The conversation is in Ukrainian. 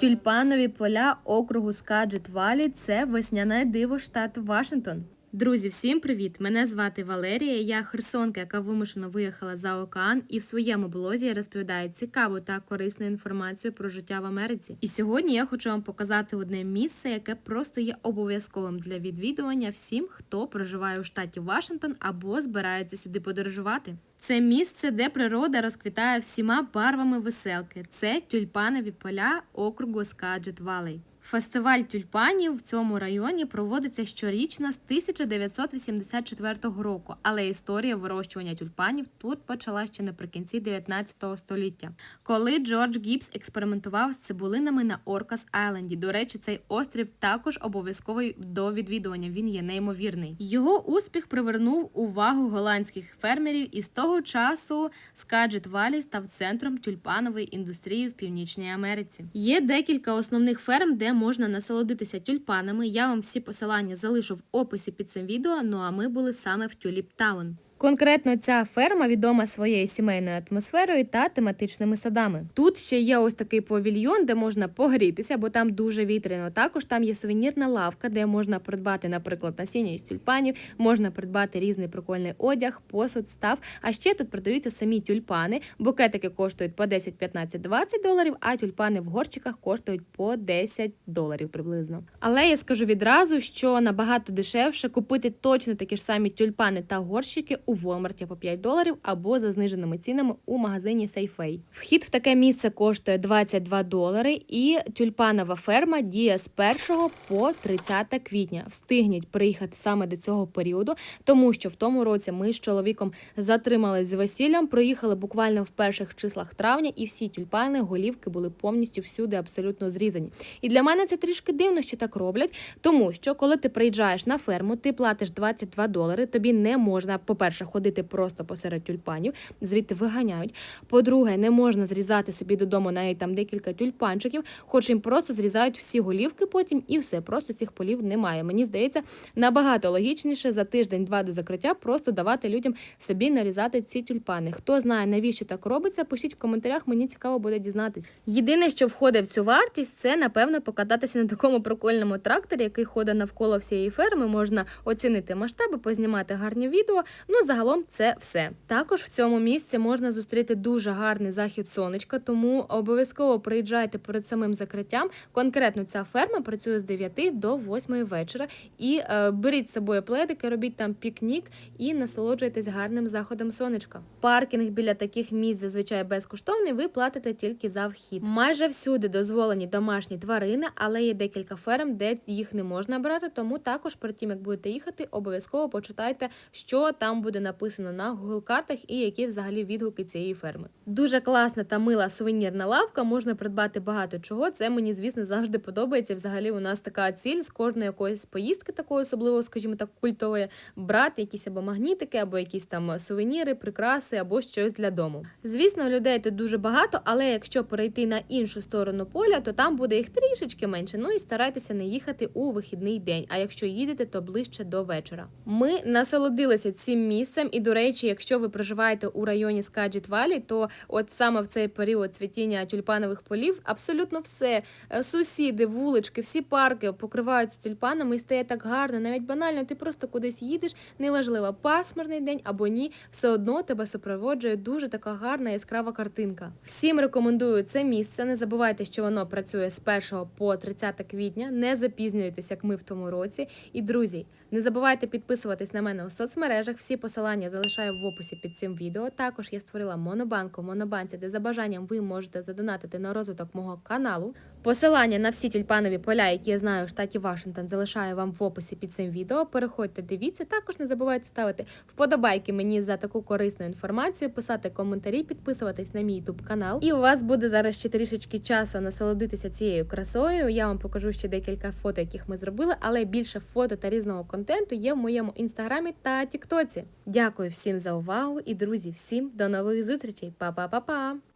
Тюльпанові поля округу Скаджет Валі це весняне диво штату Вашингтон. Друзі, всім привіт! Мене звати Валерія. Я херсонка, яка вимушено виїхала за океан, і в своєму блозі я розповідаю цікаву та корисну інформацію про життя в Америці. І сьогодні я хочу вам показати одне місце, яке просто є обов'язковим для відвідування всім, хто проживає у штаті Вашингтон або збирається сюди подорожувати. Це місце, де природа розквітає всіма барвами веселки. Це тюльпанові поля округу Скаджет Валей. Фестиваль тюльпанів в цьому районі проводиться щорічно з 1984 року, але історія вирощування тюльпанів тут почала ще наприкінці 19 століття, коли Джордж Гібс експериментував з цибулинами на Оркас Айленді. До речі, цей острів також обов'язковий до відвідування. Він є неймовірний. Його успіх привернув увагу голландських фермерів, і з того часу Скаджет Валі став центром тюльпанової індустрії в Північній Америці. Є декілька основних ферм, де можна насолодитися тюльпанами. Я вам всі посилання залишу в описі під цим відео. Ну а ми були саме в Тюліптаун. Конкретно ця ферма відома своєю сімейною атмосферою та тематичними садами. Тут ще є ось такий павільйон, де можна погрітися, бо там дуже вітряно. Також там є сувенірна лавка, де можна придбати, наприклад, насіння із тюльпанів, можна придбати різний прикольний одяг, посуд, став. А ще тут продаються самі тюльпани. Букетики коштують по 10, 15, 20 доларів, а тюльпани в горщиках коштують по 10 доларів приблизно. Але я скажу відразу, що набагато дешевше купити точно такі ж самі тюльпани та горщики у Walmart по 5 доларів або за зниженими цінами у магазині Safeway. Вхід в таке місце коштує 22 долари, і тюльпанова ферма діє з 1 по 30 квітня. Встигніть приїхати саме до цього періоду, тому що в тому році ми з чоловіком затримались з весіллям, приїхали буквально в перших числах травня, і всі тюльпани, голівки були повністю всюди абсолютно зрізані. І для мене це трішки дивно, що так роблять, тому що коли ти приїжджаєш на ферму, ти платиш 22 долари, тобі не можна, по-перше, ходити просто посеред тюльпанів, звідти виганяють. По-друге, не можна зрізати собі додому навіть там декілька тюльпанчиків, хоч їм просто зрізають всі голівки потім і все, просто цих полів немає. Мені здається, набагато логічніше за тиждень-два до закриття просто давати людям собі нарізати ці тюльпани. Хто знає, навіщо так робиться, пишіть в коментарях, мені цікаво буде дізнатись. Єдине, що входить в цю вартість, це напевно покататися на такому прикольному тракторі, який ходить навколо всієї ферми. Можна оцінити масштаби, познімати гарні відео. Ну загалом це все. Також в цьому місці можна зустріти дуже гарний захід сонечка, тому обов'язково приїжджайте перед самим закриттям. Конкретно ця ферма працює з 9 до 8 вечора. І е, беріть з собою пледики, робіть там пікнік і насолоджуйтесь гарним заходом сонечка. Паркінг біля таких місць зазвичай безкоштовний. Ви платите тільки за вхід. Майже всюди дозволені домашні тварини, але є декілька ферм, де їх не можна брати. Тому також перед тим як будете їхати, обов'язково почитайте, що там буде написано на Google картах і які взагалі відгуки цієї ферми. Дуже класна та мила сувенірна лавка. Можна придбати багато чого. Це мені, звісно, завжди подобається. Взагалі, у нас така ціль з кожної якоїсь поїздки, такої особливо, скажімо так, культової, брати якісь або магнітики, або якісь там сувеніри, прикраси, або щось для дому. Звісно, людей тут дуже багато, але якщо перейти на іншу сторону поля, то там буде їх трішечки менше. Ну і старайтеся не їхати у вихідний день. А якщо їдете, то ближче до вечора. Ми насолодилися цим місцем, і до речі, якщо ви проживаєте у районі Скаджіт Валі, то от саме в цей період цвітіння тюльпанових полів абсолютно все Е, сусіди, вулички, всі парки покриваються тюльпанами і стає так гарно, навіть банально, ти просто кудись їдеш, неважливо, пасмурний день або ні, все одно тебе супроводжує дуже така гарна яскрава картинка. Всім рекомендую це місце. Не забувайте, що воно працює з 1 по 30 квітня. Не запізнюйтесь, як ми в тому році. І друзі, не забувайте підписуватись на мене у соцмережах. Всі посилання залишаю в описі під цим відео. Також я створила монобанку, монобанці, де за бажанням ви можете задонатити на розвиток мого каналу. Посилання на всі тюльпанові поля, які я знаю в штаті Вашингтон, залишаю вам в описі під цим відео. Переходьте, дивіться. Також не забувайте ставити вподобайки мені за таку корисну інформацію, писати коментарі, підписуватись на мій ютуб канал. І у вас буде зараз ще трішечки часу насолодитися цією красою. Я вам покажу ще декілька фото, яких ми зробили, але більше фото та різного контенту є в моєму інстаграмі та тіктоці. Дякую всім за увагу і друзі, всім до нових зустрічей. Па-па-па-па!